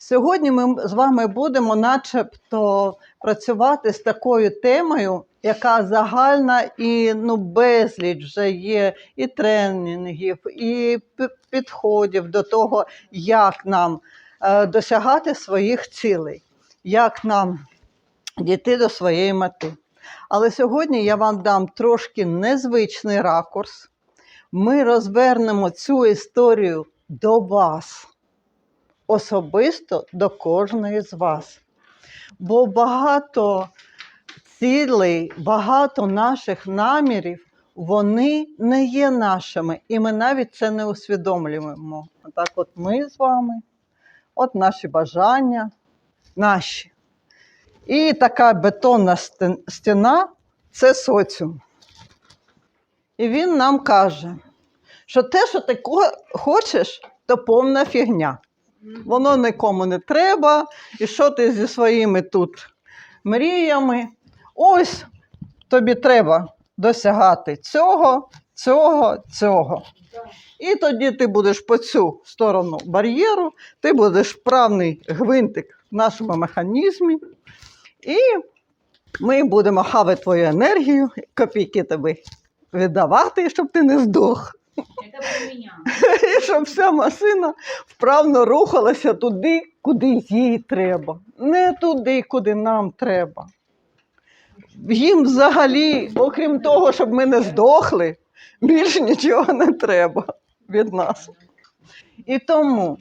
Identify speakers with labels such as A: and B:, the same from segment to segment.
A: Сьогодні ми з вами будемо начебто працювати з такою темою, яка загальна і ну, безліч вже є і тренінгів, і підходів до того, як нам е, досягати своїх цілей, як нам дійти до своєї мети. Але сьогодні я вам дам трошки незвичний ракурс. Ми розвернемо цю історію до вас, особисто до кожної з вас. Бо багато цілей, багато наших намірів, вони не є нашими, і ми навіть це не усвідомлюємо. Так, от ми з вами, от наші бажання, наші. І така бетонна стіна це соціум. І він нам каже, що те, що ти хочеш, то повна фігня. Воно нікому не треба, і що ти зі своїми тут мріями. Ось тобі треба досягати цього, цього, цього. І тоді ти будеш по цю сторону бар'єру, ти будеш вправний гвинтик в нашому механізмі, і ми будемо хавати твою енергію, копійки тобі віддавати, щоб ти не здох. Щоб вся машина вправно рухалася туди, куди їй треба. Не туди, куди нам треба. Їм взагалі, окрім того, щоб ми не здохли, більше нічого не треба від нас. І тому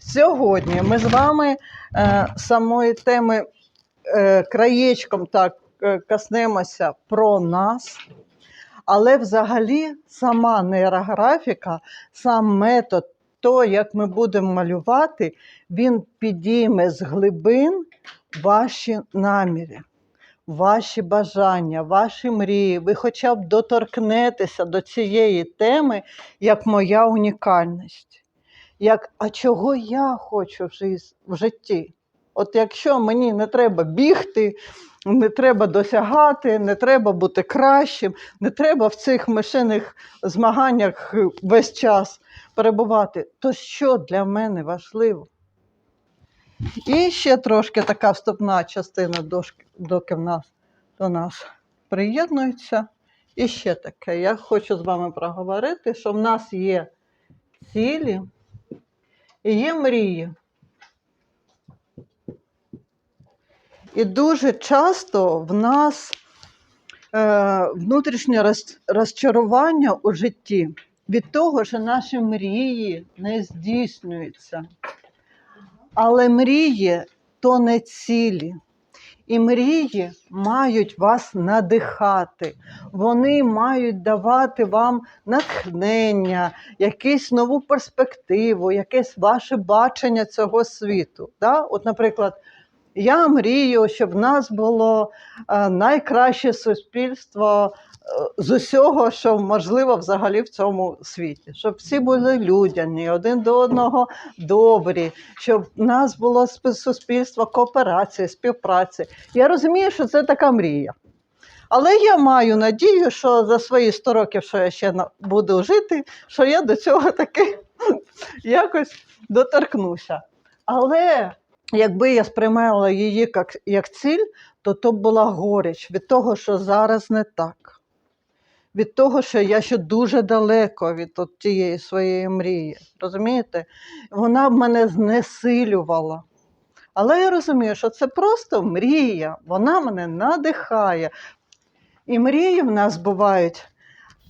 A: сьогодні ми з вами е, самої теми е, краєчком так е, коснемося про нас. Але взагалі сама нейрографіка, сам метод, то, як ми будемо малювати, він підійме з глибин ваші наміри, ваші бажання, ваші мрії. Ви хоча б доторкнетеся до цієї теми, як моя унікальність. Як, а чого я хочу в житті? От якщо мені не треба бігти, не треба досягати, не треба бути кращим, не треба в цих мишиних змаганнях весь час перебувати, то що для мене важливо? І ще трошки така вступна частина, доки в нас до нас приєднується. І ще таке, я хочу з вами проговорити, що в нас є цілі і є мрії. І дуже часто в нас е, внутрішнє роз, розчарування у житті від того, що наші мрії не здійснюються. Але мрії то не цілі. І мрії мають вас надихати. Вони мають давати вам натхнення, якусь нову перспективу, якесь ваше бачення цього світу. Да? От, наприклад, я мрію, щоб в нас було е, найкраще суспільство е, з усього, що можливо взагалі в цьому світі, щоб всі були людяні, один до одного добрі, щоб в нас було суспільство кооперації, співпраці. Я розумію, що це така мрія. Але я маю надію, що за свої 100 років, що я ще буду жити, що я до цього таки якось доторкнуся. Але якби я сприймала її як, як ціль, то то була горіч від того, що зараз не так. Від того, що я ще дуже далеко від от тієї своєї мрії. Розумієте? Вона б мене знесилювала. Але я розумію, що це просто мрія, вона мене надихає. І мрії в нас бувають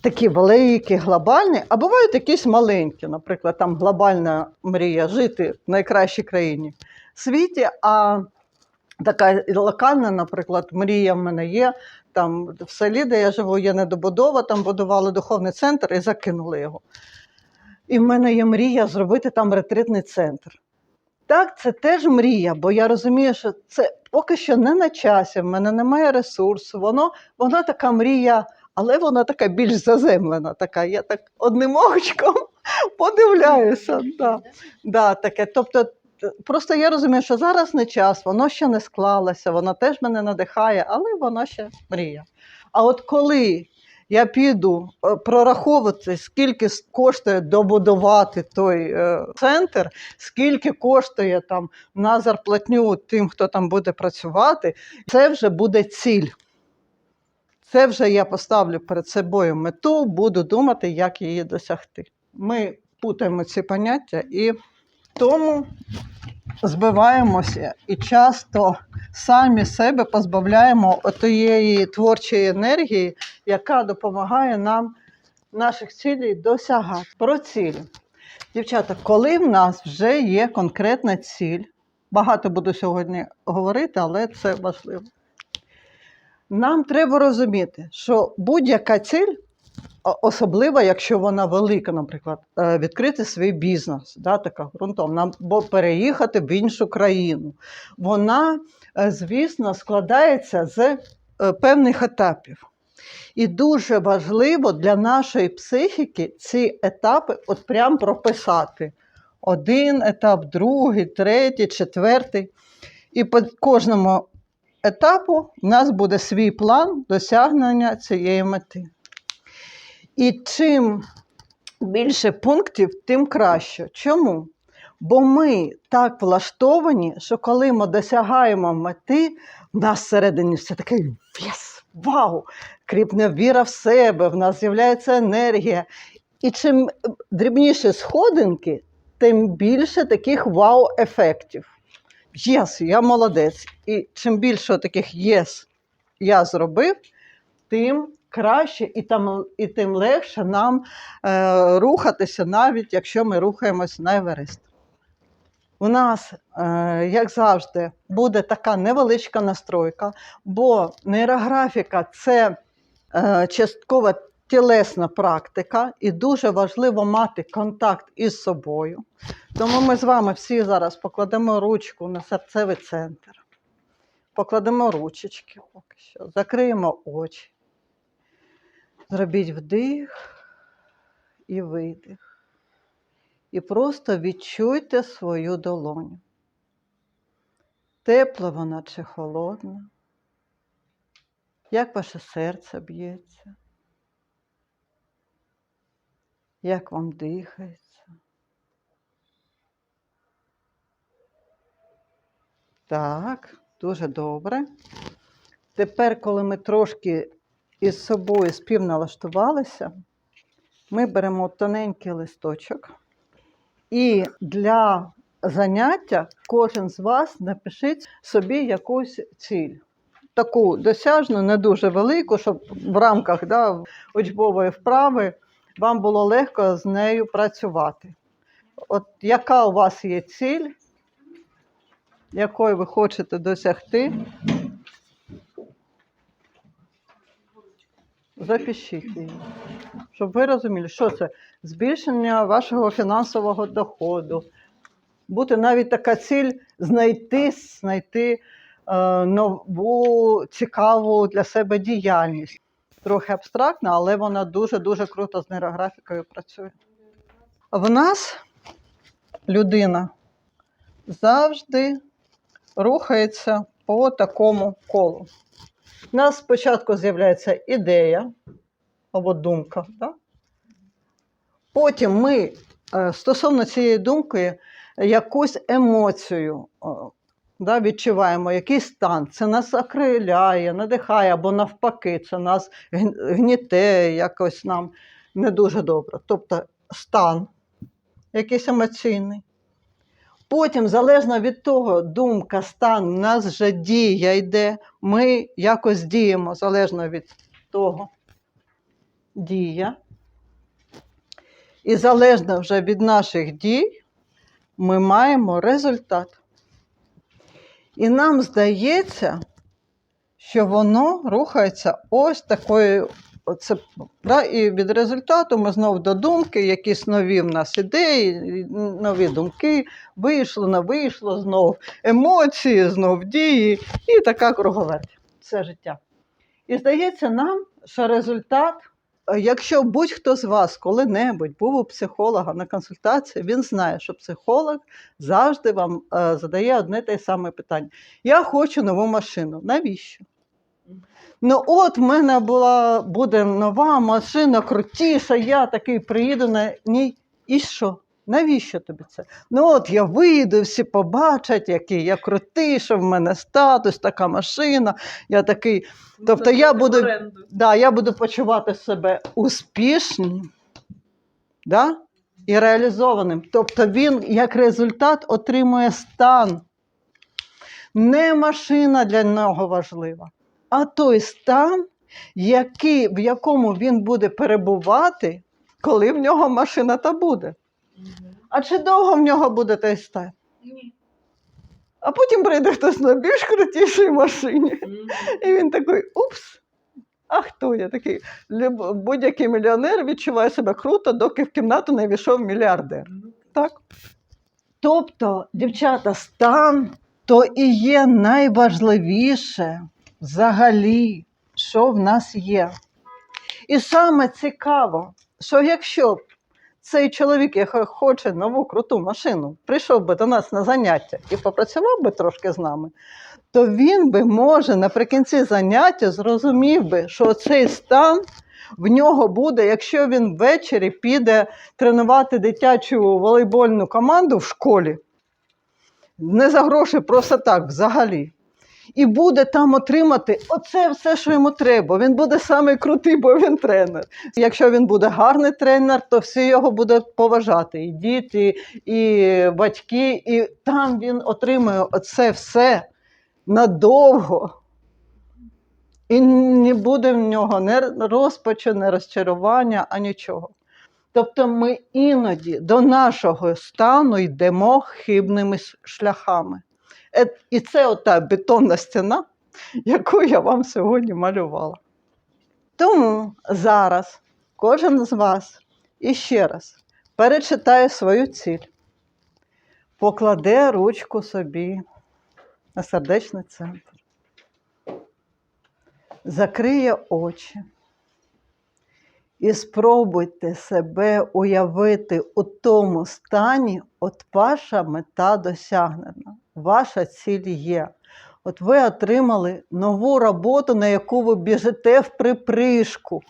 A: такі великі, глобальні, а бувають якісь маленькі. Наприклад, там глобальна мрія жити в найкращій країні світі, а така локальна, наприклад, мрія в мене є. Там в селі, де я живу, є недобудова, там будували духовний центр і закинули його. І в мене є мрія зробити там ретритний центр. Так, це теж мрія, бо я розумію, що це поки що не на часі, в мене немає ресурсу. Воно, вона така мрія, але вона така більш заземлена. Така. Я так одним очком подивляюся. Да. Да, таке. Тобто, просто я розумію, що зараз не час, воно ще не склалося, воно теж мене надихає, але воно ще мрія. А от коли я піду е, прораховувати, скільки коштує добудувати той е, центр, скільки коштує там на зарплатню тим, хто там буде працювати, це вже буде ціль. Це вже я поставлю перед собою мету, буду думати, як її досягти. Ми путаємо ці поняття і тому збиваємося і часто самі себе позбавляємо тієї творчої енергії, яка допомагає нам наших цілей досягати. Про цілі. Дівчата, коли в нас вже є конкретна ціль, багато буду сьогодні говорити, але це важливо. Нам треба розуміти, що будь-яка ціль, особливо, якщо вона велика, наприклад, е, відкрити свій бізнес, да, така ґрунтовна, або переїхати в іншу країну, вона, е, звісно, складається з е, певних етапів. І дуже важливо для нашої психіки ці етапи от прям прописати. Один етап, другий, третій, четвертий. І по кожному етапу в нас буде свій план досягнення цієї мети. І чим більше пунктів, тим краще. Чому? Бо ми так влаштовані, що коли ми досягаємо мети, в нас всередині все таке єс, вау! Кріпне віра в себе, в нас з'являється енергія. І чим дрібніші сходинки, тим більше таких вау-ефектів. Єс, я молодець. І чим більше таких єс я зробив, тим краще і, там, і тим легше нам е, рухатися, навіть якщо ми рухаємось на Еверест. У нас, е, як завжди, буде така невеличка настройка, бо нейрографіка це е, часткова тілесна практика, і дуже важливо мати контакт із собою. Тому ми з вами всі зараз покладемо ручку на серцевий центр, покладемо ручечки поки що, закриємо очі. Зробіть вдих і видих. І просто відчуйте свою долоню. Тепла вона чи холодна? Як ваше серце б'ється? Як вам дихається? Так, дуже добре. Тепер, коли ми трошки із собою співналаштувалися, ми беремо тоненький листочок. І для заняття кожен з вас напишіть собі якусь ціль. Таку досяжну, не дуже велику, щоб в рамках да, учбової вправи вам було легко з нею працювати. От яка у вас є ціль, якої ви хочете досягти, запишіть її, щоб ви розуміли, що це збільшення вашого фінансового доходу. Бути навіть така ціль знайти, знайти е, нову цікаву для себе діяльність. Трохи абстрактна, але вона дуже-дуже круто з нейрографікою працює. В нас людина завжди рухається по такому колу. У нас спочатку з'являється ідея або думка. Да? Потім ми е, стосовно цієї думки якусь емоцію да, відчуваємо, якийсь стан. Це нас окриляє, надихає, або навпаки, це нас гніте, якось нам не дуже добре. Тобто стан якийсь емоційний. Потім, залежно від того, думка, стан, у нас вже дія йде, ми якось діємо, залежно від того. Дія. І залежно вже від наших дій, ми маємо результат. І нам здається, що воно рухається ось такою. Оце, да, і від результату ми знову до думки, якісь нові в нас ідеї, нові думки, вийшло, не вийшло, знов емоції, знов дії, і така круговерть. Це життя. І здається нам, що результат, якщо будь-хто з вас коли-небудь був у психолога на консультації, він знає, що психолог завжди вам е, задає одне те саме питання: Я хочу нову машину. Навіщо? Ну, от в мене була буде нова машина, крутіша, я такий приїду на ній. І що? Навіщо тобі це? Ну от я вийду, всі побачать, який я крутий, що в мене статус, така машина. Я такий, Тобто я буду- да, я буду почувати себе успішним да? і реалізованим. Тобто він як результат отримує стан. Не машина для нього важлива, а той стан, який, в якому він буде перебувати, коли в нього машина та буде. А чи довго в нього буде той стан?
B: Ні.
A: А потім прийде хтось на більш крутішій машині. І він такий упс. А хто я такий? Будь-який мільйонер відчуває себе круто, доки в кімнату не війшов мільярдер.
B: Ну,
A: Так? Тобто, дівчата, стан то і є найважливіше взагалі, що в нас є. І саме цікаво, що якщо цей чоловік, який хоче нову круту машину, прийшов би до нас на заняття і попрацював би трошки з нами, то він би, може, наприкінці заняття зрозумів би, що цей стан в нього буде, якщо він ввечері піде тренувати дитячу волейбольну команду в школі, не за гроші, просто так, взагалі. І буде там отримати оце все, що йому треба. Він буде самий крутий, бо він тренер. Якщо він буде гарний тренер, то всі його будуть поважати. І діти, і батьки, і там він отримує оце все надовго. І не буде в нього ні розпачу, ні розчарування, а нічого. Тобто ми іноді до нашого стану йдемо хибними шляхами. Е- І це ота бетонна стіна, яку я вам сьогодні малювала. Тому зараз кожен з вас іще раз перечитає свою ціль, покладе ручку собі на сердечний центр, закриє очі. І спробуйте себе уявити у тому стані, от ваша мета досягнена, ваша ціль є. От ви отримали нову роботу, на яку ви біжите в припришку.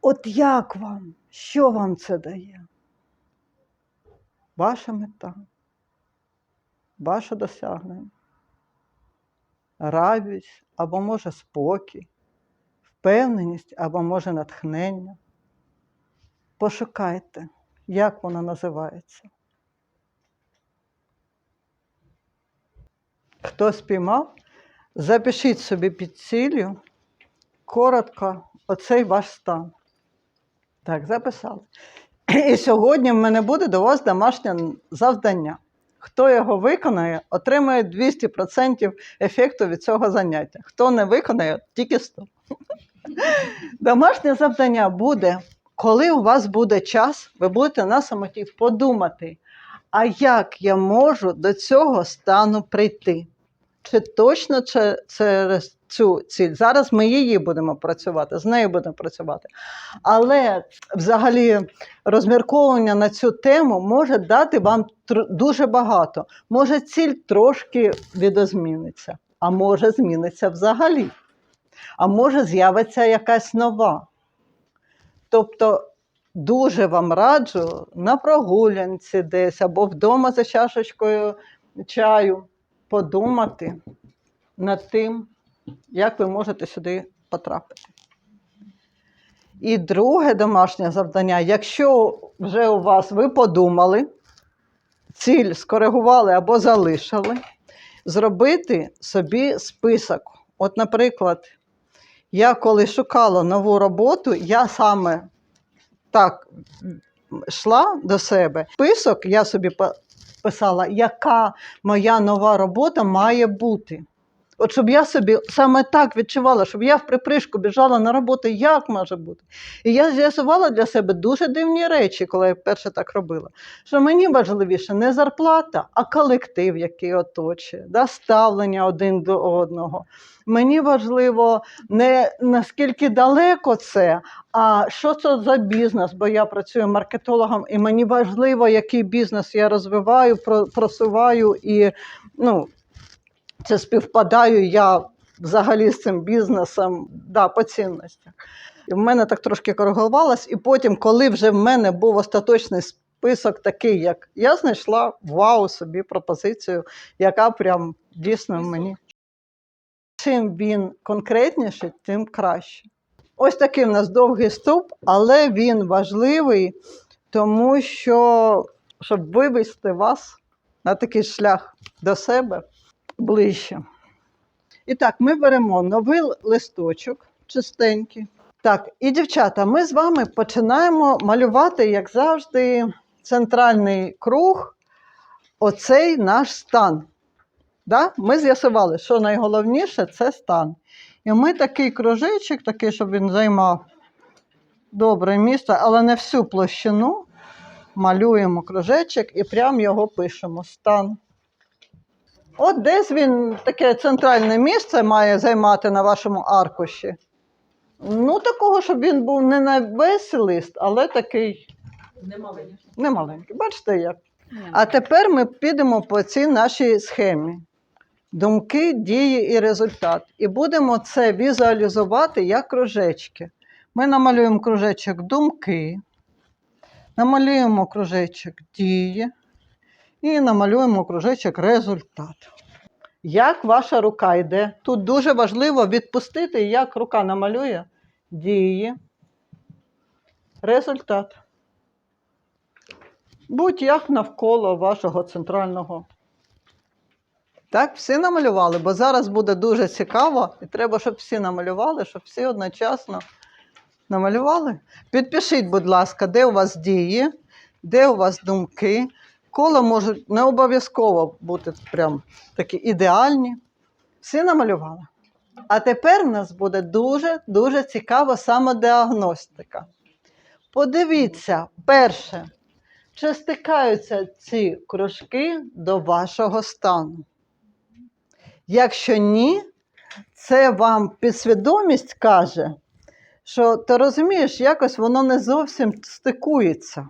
A: От як вам? Що вам це дає? Ваша мета, ваше досягнення, радість або може спокій, впевненість або може натхнення. Пошукайте, як воно називається. Хто спіймав, запишіть собі під ціллю коротко оцей ваш стан. Так, записали. І сьогодні в мене буде до вас домашнє завдання. Хто його виконає, отримає 200% ефекту від цього заняття. Хто не виконає, тільки 100. Домашнє завдання буде, коли у вас буде час, ви будете на самоті подумати, а як я можу до цього стану прийти? Чи точно через цю ціль? Зараз ми її будемо працювати, з нею будемо працювати. Але взагалі розмірковування на цю тему може дати вам дуже багато. Може, ціль трошки відозміниться, а може зміниться взагалі. А може з'явиться якась нова. Тобто дуже вам раджу на прогулянці десь або вдома за чашечкою чаю подумати над тим, як ви можете сюди потрапити. І друге домашнє завдання, якщо вже у вас ви подумали, ціль скоригували або залишили, зробити собі список. От, наприклад, я коли шукала нову роботу, я саме так йшла до себе. Список я собі писала, яка моя нова робота має бути. От щоб я собі саме так відчувала, щоб я в припришку біжала на роботу, як може бути. І я з'ясувала для себе дуже дивні речі, коли я перше так робила. Що мені важливіше не зарплата, а колектив, який оточує, да, ставлення один до одного. Мені важливо не наскільки далеко це, а що це за бізнес, бо я працюю маркетологом, і мені важливо, який бізнес я розвиваю, просуваю і ну, це співпадаю я взагалі з цим бізнесом, да, по цінностях. І в мене так трошки коригувалось, і потім, коли вже в мене був остаточний список такий, як я знайшла вау собі пропозицію, яка прям дійсно мені. Чим він конкретніший, тим краще. Ось такий в нас довгий стовп, але він важливий, тому що щоб вивести вас на такий шлях до себе ближче. І так, ми беремо новий листочок чистенький. Так, і дівчата, ми з вами починаємо малювати, як завжди, центральний круг, оцей наш стан. Да? Ми з'ясували, що найголовніше це стан. І ми такий кружечок, такий, щоб він займав добре місце, але не всю площину. Малюємо кружечок і прямо його пишемо. Стан. От десь він таке центральне місце має займати на вашому аркуші. Ну, такого, щоб він був не на весь лист, але такий
B: Немаленький.
A: немаленький. Бачите як? А тепер ми підемо по цій нашій схемі. Думки, дії і результат. І будемо це візуалізувати як кружечки. Ми намалюємо кружечок думки, намалюємо кружечок дії і намалюємо кружечок результат. Як ваша рука йде? Тут дуже важливо відпустити, як рука намалює дії, результат. Будь-як навколо вашого центрального. Так, всі намалювали, бо зараз буде дуже цікаво, і треба, щоб всі намалювали, щоб всі одночасно намалювали. Підпишіть, будь ласка, де у вас дії, де у вас думки. Кола можуть не обов'язково бути прям такі ідеальні. Всі намалювали. А тепер в нас буде дуже-дуже цікава самодіагностика. Подивіться, перше, чи стикаються ці кружки до вашого стану? Якщо ні, це вам підсвідомість каже, що ти розумієш, якось воно не зовсім стикується.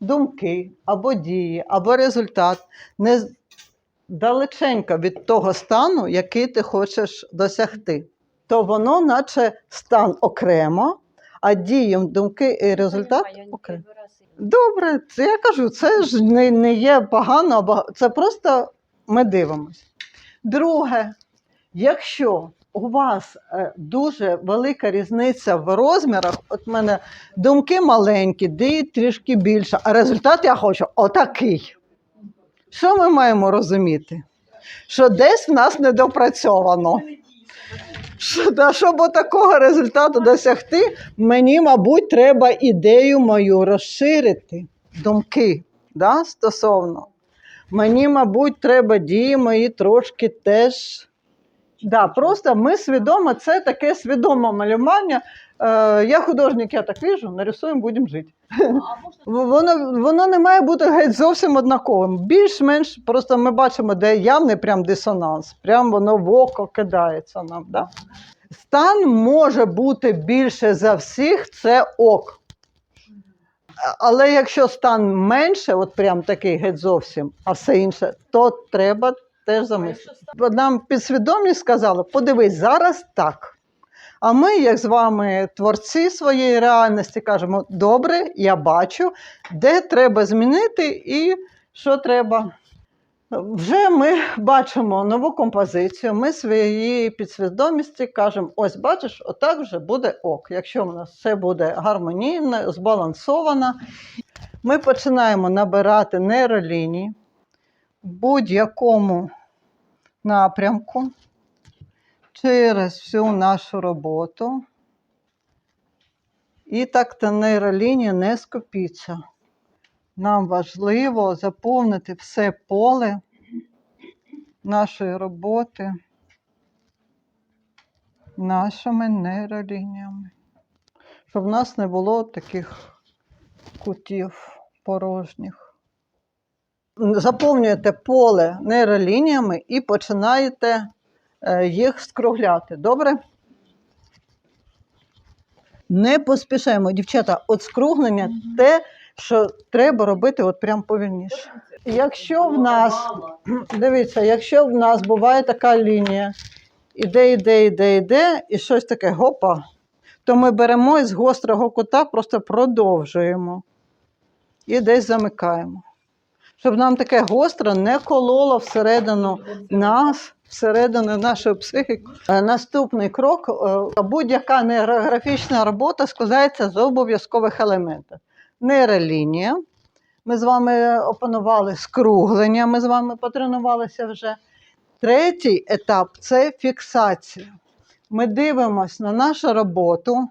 A: Думки або дії, або результат не далеченько від того стану, який ти хочеш досягти. То воно, наче стан окремо, а дії, думки і результат окремо. Добре, це я кажу, це ж не, не є погано, це просто ми дивимось. Друге, якщо у вас е, дуже велика різниця в розмірах, от в мене думки маленькі, дії трішки більше, а результат я хочу отакий. Що ми маємо розуміти? Що десь в нас недопрацьовано. Що, да, щоб такого результату досягти, мені, мабуть, треба ідею мою розширити, думки да, стосовно. Мені, мабуть, треба дії мої трошки теж. Да, просто ми свідомо, це таке свідоме малювання. Е, я художник, я так віжу, нарисуємо, будемо жити. Воно, воно не має бути геть зовсім однаковим. Більш-менш просто ми бачимо, де явний прям дисонанс, прям воно в око кидається нам. Да? Стан може бути більше за всіх, це ок. Але якщо стан менше, от прям такий геть зовсім, а все інше, то треба теж замислити. Нам підсвідомість сказала, подивись, зараз так. А ми, як з вами творці своєї реальності, кажемо: добре, я бачу, де треба змінити і що треба. Вже ми бачимо нову композицію, ми своїй підсвідомості кажемо: ось бачиш, отак вже буде ок. Якщо в нас все буде гармонійно, збалансовано, ми починаємо набирати нейролінії будь-якому напрямку через всю нашу роботу. І так та нейролінія не скопіться. Нам важливо заповнити все поле нашої роботи нашими нейролініями, щоб в нас не було таких кутів порожніх. Заповнюєте поле нейролініями і починаєте е, їх скругляти. Добре? Не поспішаємо, дівчата, от скруглення те, що треба робити от прям повільніше. Якщо в нас, дивіться, якщо в нас буває така лінія, іде, іде, іде, іде, і щось таке гопа. То ми беремо і з гострого кута просто продовжуємо і десь замикаємо. Щоб нам таке гостре не кололо всередину нас, всередину нашої психіки. Е, Наступний крок: е, будь-яка нейрографічна робота складається з обов'язкових елементів. Нейролінія. Ми з вами опанували скруглення, ми з вами потренувалися вже. Третій етап це фіксація. Ми дивимося на нашу роботу,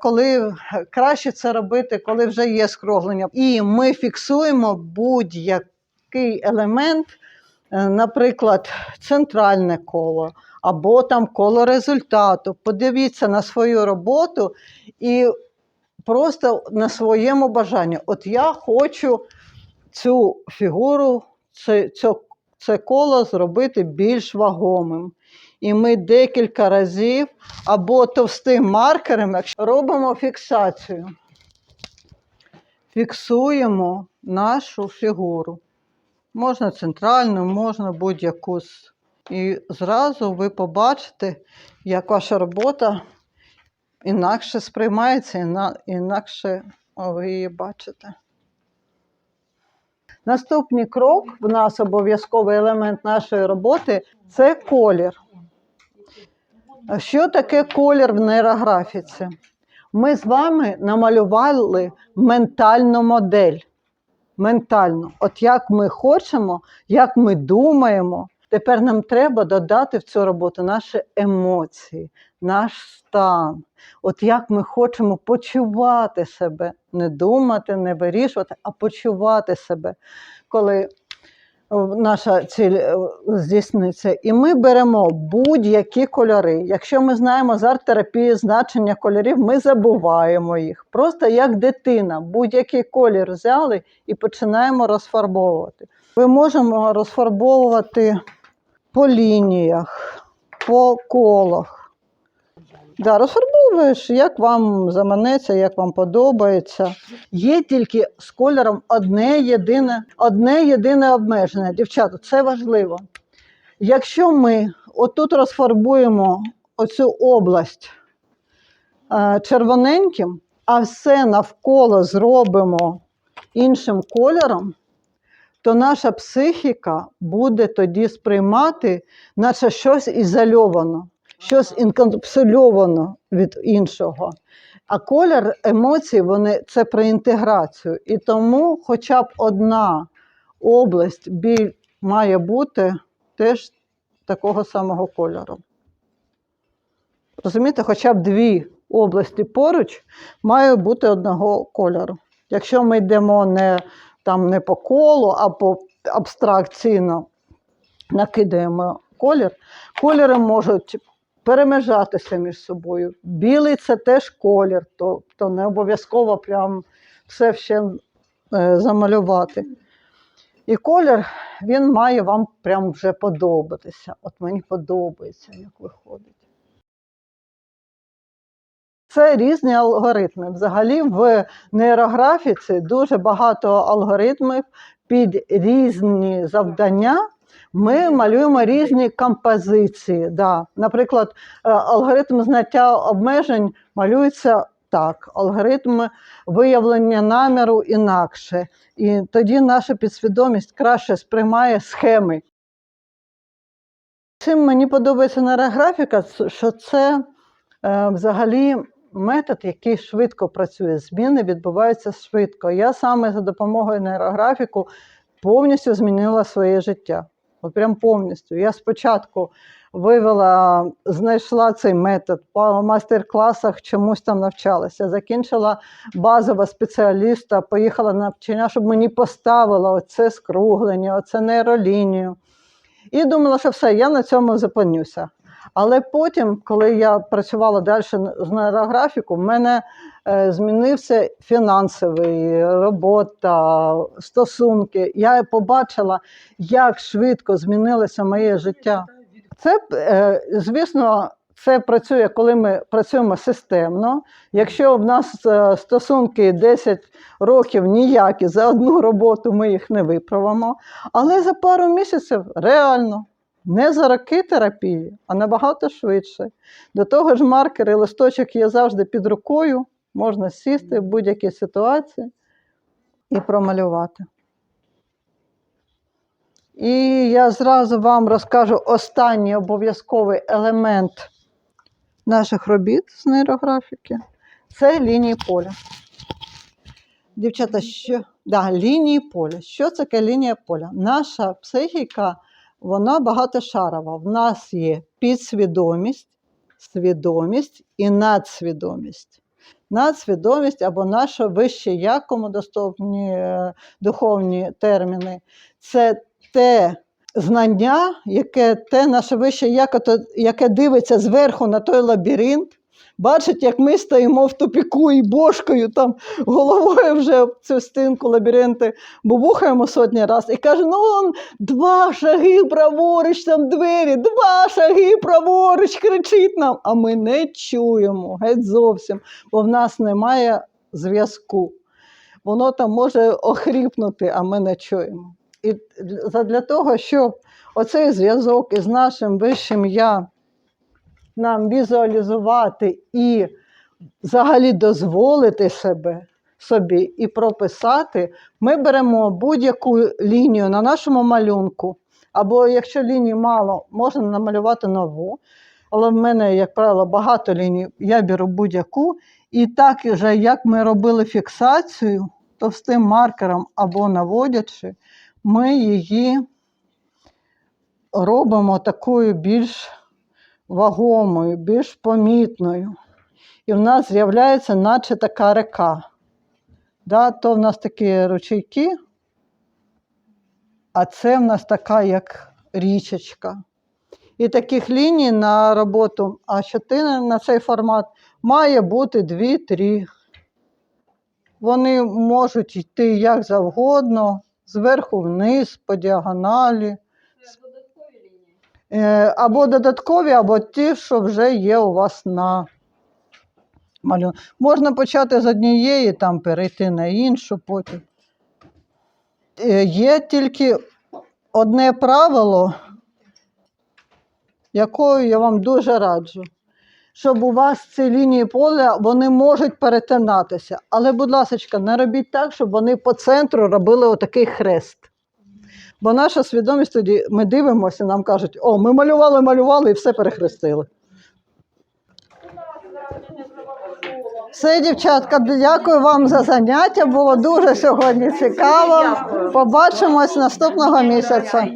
A: коли краще це робити, коли вже є скруглення. І ми фіксуємо будь-який елемент, е, наприклад, центральне коло або там коло результату. Подивіться на свою роботу і просто на своєму бажанні. От я хочу цю фігуру, це, це коло зробити більш вагомим. І ми декілька разів або товстим маркером якщо робимо фіксацію. Фіксуємо нашу фігуру. Можна центральну, можна будь-яку. І зразу ви побачите, як ваша робота інакше сприймається, інакше ви її бачите. Наступний крок в нас обов'язковий елемент нашої роботи це колір. Що таке колір в нейрографіці? Ми з вами намалювали ментальну модель. Ментально. От як ми хочемо, як ми думаємо. Тепер нам треба додати в цю роботу наші емоції, наш стан. От як ми хочемо почувати себе, не думати, не вирішувати, а почувати себе, коли наша ціль е, здійсниться. І ми беремо будь-які кольори. Якщо ми знаємо з арт-терапії значення кольорів, ми забуваємо їх. Просто як дитина, будь-який колір взяли і починаємо розфарбовувати. Ми можемо розфарбовувати по лініях, по колах. Да, розфарбовуєш, як вам заманеться, як вам подобається. Є тільки з кольором одне єдине, одне єдине обмеження. Дівчата, це важливо. Якщо ми отут розфарбуємо оцю область е, червоненьким, а все навколо зробимо іншим кольором, то наша психіка буде тоді сприймати, наче щось ізольовано, щось інкапсульовано від іншого. А колір емоцій вони це про інтеграцію. І тому хоча б одна область біль має бути теж такого самого кольору. Розумієте, хоча б дві області поруч має бути одного кольору. Якщо ми йдемо не, там, не по колу, а по абстракційно накидаємо колір, кольори можуть перемежатися між собою. Білий це теж колір, тобто не обов'язково прям все ще е, замалювати. І колір він має вам прям вже подобатися. От мені подобається, як виходить. Це різні алгоритми. Взагалі в нейрографіці дуже багато алгоритмів під різні завдання. Ми малюємо різні композиції. Да. Наприклад, е, алгоритм зняття обмежень малюється так, алгоритм виявлення наміру інакше. І тоді наша підсвідомість краще сприймає схеми. Чим мені подобається нейрографіка, що це е, взагалі метод, який швидко працює. Зміни відбуваються швидко. Я саме за допомогою нейрографіку повністю змінила своє життя. От прям повністю. Я спочатку вивела, знайшла цей метод по майстер-класах, чомусь там навчалася. Закінчила базового спеціаліста, поїхала на навчання, щоб мені поставило оце скруглення, оце нейролінію. І думала, що все, я на цьому зупинюся. Але потім, коли я працювала далі з нейрографіку, в мене е, змінився фінансовий робота, стосунки. Я побачила, як швидко змінилося моє життя. Це, е, звісно, це працює, коли ми працюємо системно. Якщо в нас е, стосунки 10 років ніякі, за одну роботу ми їх не виправимо. Але за пару місяців реально Не за роки терапії, а набагато швидше. До того ж, маркер і листочок є завжди під рукою, можна сісти в будь-якій ситуації і промалювати. І я зразу вам розкажу останній обов'язковий елемент наших робіт з нейрографіки це лінії поля. Дівчата, що да, лінії поля. Що таке лінія поля? Наша психіка, вона багатошарова. В нас є підсвідомість, свідомість і надсвідомість. Надсвідомість або наше вище я, кому доступні е, духовні терміни, це те знання, яке те наше вище я, кото- яке дивиться зверху на той лабіринт, бачить, як ми стоїмо в тупіку і бошкою там головою вже в цю стінку лабіринти бубухаємо сотні разів і каже: ну он два шаги праворуч, там двері, два шаги праворуч, кричить нам, а ми не чуємо геть зовсім, бо в нас немає зв'язку. Воно там може охріпнути, а ми не чуємо. І для того, щоб оцей зв'язок із нашим вищим я нам візуалізувати і взагалі дозволити себе собі і прописати, ми беремо будь-яку лінію на нашому малюнку, або якщо ліній мало, можна намалювати нову. Але в мене, як правило, багато ліній, я беру будь-яку. І так же, як ми робили фіксацію товстим маркером або наводячи, ми її робимо такою більш вагомою, більш помітною. І в нас з'являється наче така река. Да, то в нас такі ручейки, а це в нас така як річечка. І таких ліній на роботу А4 на цей формат має бути 2-3. Вони можуть йти як завгодно, зверху вниз, по діагоналі.
B: Це додаткові лінії.
A: Е, або додаткові, або ті, що вже є у вас на малюнку. Можна почати з однієї, там перейти на іншу потім. Е, Є тільки одне правило, якою я вам дуже раджу. Щоб у вас ці лінії поля вони можуть перетинатися. Але, будь ласка, не робіть так, щоб вони по центру робили отакий хрест. Бо наша свідомість тоді ми дивимося, нам кажуть, о, ми малювали, малювали і все перехрестили. Все, дівчатка, дякую вам за заняття. Було дуже сьогодні цікаво. Побачимось наступного місяця.